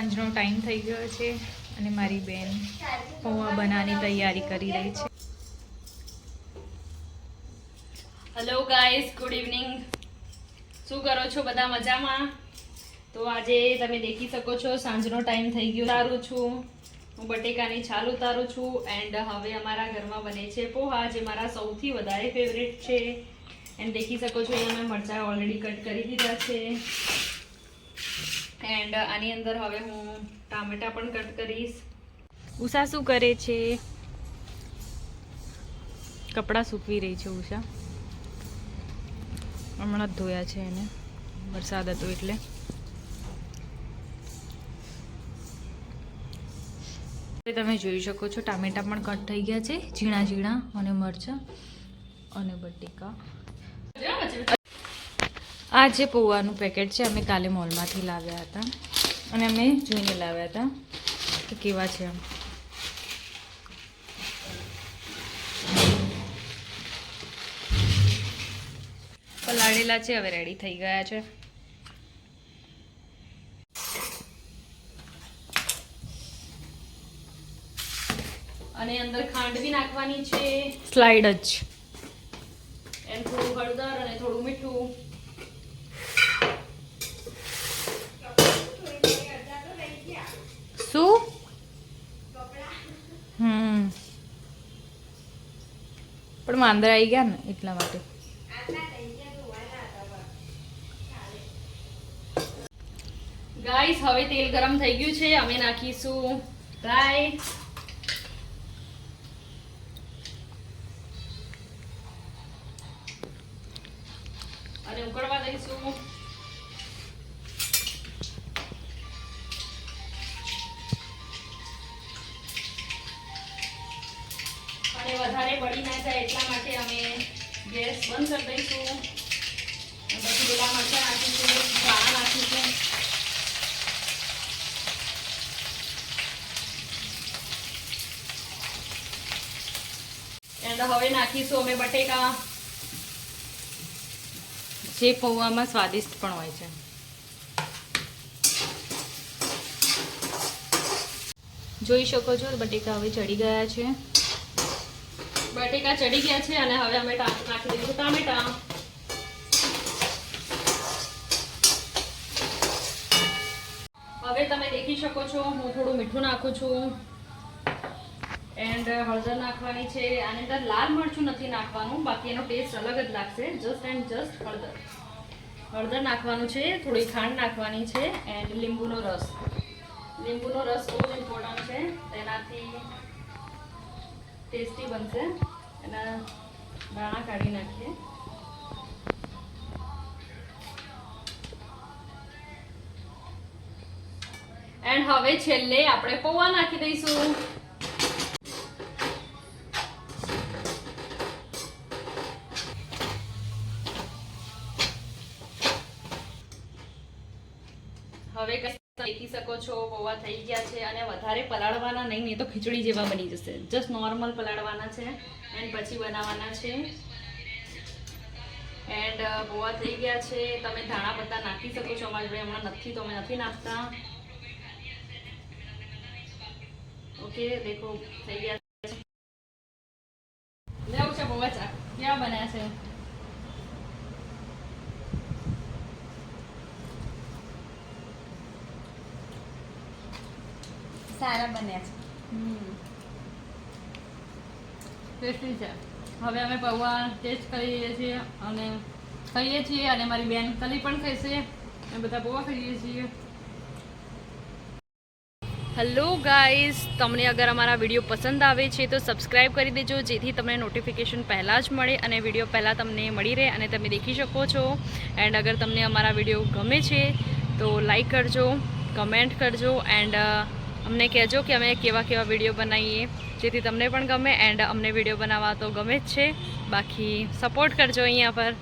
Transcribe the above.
સાંજનો ટાઈમ થઈ ગયો છે અને મારી બેન પૌવા બનાવવાની તૈયારી કરી રહી છે. હેલો ગાઈસ ગુડ ઇવનિંગ શું કરો છો બધા મજામાં? તો આજે તમે દેખી શકો છો સાંજનો ટાઈમ થઈ ગયો. ઉતારું છું. હું બટેકાની છાલ ઉતારું છું એન્ડ હવે અમારા ઘરમાં બને છે પોહા, જે મારા સૌથી વધારે ફેવરેટ છે. એન્ડ દેખી શકો છો, અહીંયા મેં મરચાં ઓલરેડી કટ કરી દીધા છે. એન્ડ આની અંદર હવે હું ટામેટા પણ કટ કરીશ. ઉષા શું કરે છે? કપડાં સૂકવી રહી છે ઉષા. હમણાં જ ધોયા છે એને. વરસાદ હતો એટલે. તમે જોઈ શકો છો, ટામેટા પણ કટ થઈ ગયા છે ઝીણા ઝીણા અને મરચાં અને બટેકા. આ જે પૌવાનું પેકેટ છે અમે કાલે મોલમાંથી લાવ્યા હતા. અને અમે જોઈને લાવ્યા હતા કે કેવા છે એમ. પલાળેલા છે હવે રેડી થઈ ગયા છે. અને અંદર ખાંડ બી નાખવાની છે. સ્લાઇડ જ. એમ થોડું હળદર અને થોડું મીઠું શું હમ પણ વાંદરા આવી ગયા ને એટલા માટે. ગાઈસ હવે તેલ ગરમ થઈ ગયું છે, અમે નાખીશું રાઈ. અને ઉકળવા દઈશું. વધારે બળી ના જાય એટલા માટે અમે ગેસ બંધ કરી દઈશું. પછી લીલા મરચાં નાખીશું દાણા નાખીશું. હવે નાખીશું અમે બટેકા. જે પૌવામાં સ્વાદિષ્ટ પણ હોય છે. જોઈ શકો છો, બટેકા હવે ચડી ગયા છે. બટેકા ચડી ગયા છે અને હવે અમે નાખી દઈશું ટામેટા હવે તમે દેખી શકો છો, હું થોડું મીઠું નાખું છું. એન્ડ હળદર નાખવાની છે. આની અંદર લાલ મરચું નથી નાખવાનું, બાકી એનો ટેસ્ટ અલગ જ લાગશે. જસ્ટ એન્ડ જસ્ટ હળદર. હળદર નાખવાનું છે, થોડી ખાંડ નાખવાની છે એન્ડ લીંબુનો રસ. લીંબુનો રસ બહુ જ ઇમ્પોર્ટન્ટ છે. તેનાથી ટેસ્ટી બનશે. એના એન્ડ હવે છેલ્લે આપણે પૌવા નાખી દઈશું. હવે દેખી શકો છો, પૌવા થઈ ગયા છે અને વધારે પલાળવાના નહીં નહીં તો ખીચડી જેવા બની જશે. જસ્ટ નોર્મલ પલાળવાના છે એન્ડ પછી બનાવવાના છે. એન્ડ પૌવા થઈ ગયા છે. તમે ધાણા પત્તા નાખી શકો છો અમારી જોડે. હમણાં નથી, તો અમે નથી નાખતા. ઓકે દેખો, થઈ ગયા છે લેવું છે પૌવા ચા ક્યાં બન્યા છે સારા બન્યા છે. ટેસ્ટી છે. હવે અમે પૌવા ટેસ્ટ કરીએ છીએ અને ખાઈએ છીએ અને મારી બેન કલી પણ ખાઈશે. અમે બધા પૌવા ખાઈએ છીએ. હેલો ગાઈઝ તમને અગર અમારા વીડિયો પસંદ આવે છે તો સબસ્ક્રાઈબ કરી દેજો જેથી તમને નોટિફિકેશન પહેલાં જ મળે અને વીડિયો પહેલાં તમને મળી રહે અને તમે દેખી શકો છો. એન્ડ અગર તમને અમારા વીડિયો ગમે છે તો લાઈક કરજો કમેન્ટ કરજો એન્ડ અમને કહેજો કે અમે કેવા કેવા વીડિયો બનાવીએ. જેથી તમને પણ ગમે એન્ડ અમને વીડિયો બનાવવા તો ગમે જ છે. બાકી સપોર્ટ કરજો અહીંયા પર.